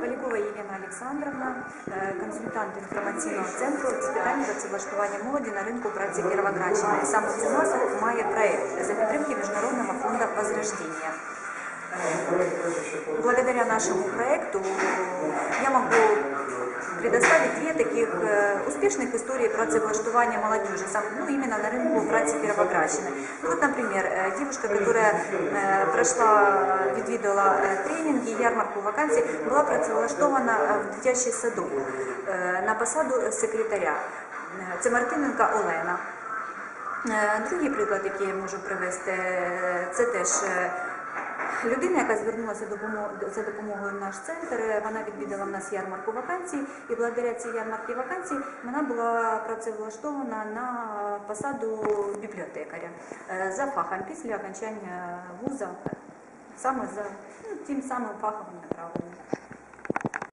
Полякова Єлена Олександровна, е, консультант інформаційного центру з питань працевлаштування молоді на ринку праці Кіровоградщини. Саме цю назву має проект за підтримки Міжнародного фонду Возрождения. Э, Благодаря нашему проекту предоставить две таких э, успешных истории працевлаштования молодежи, сам, ну, именно на рынку праці Кировоградщины. Ну, вот, например, э, девушка, которая э, прошла, відвідала э, тренинги, ярмарку вакансій, була працевлаштована э, в дитячий садок э, на посаду секретаря. Е, Це Мартиненка Олена. Е, Другий приклад, який я можу привести, е, це теж е, людина, яка звернулася за допомогою в наш центр. е, Вона відвідала в нас ярмарку вакансій, і благодаря цій ярмарці вакансій вона була працевлаштована на посаду бібліотекаря е, за фахом після окончання вуза, саме за ну, тим самим фаховим направленням.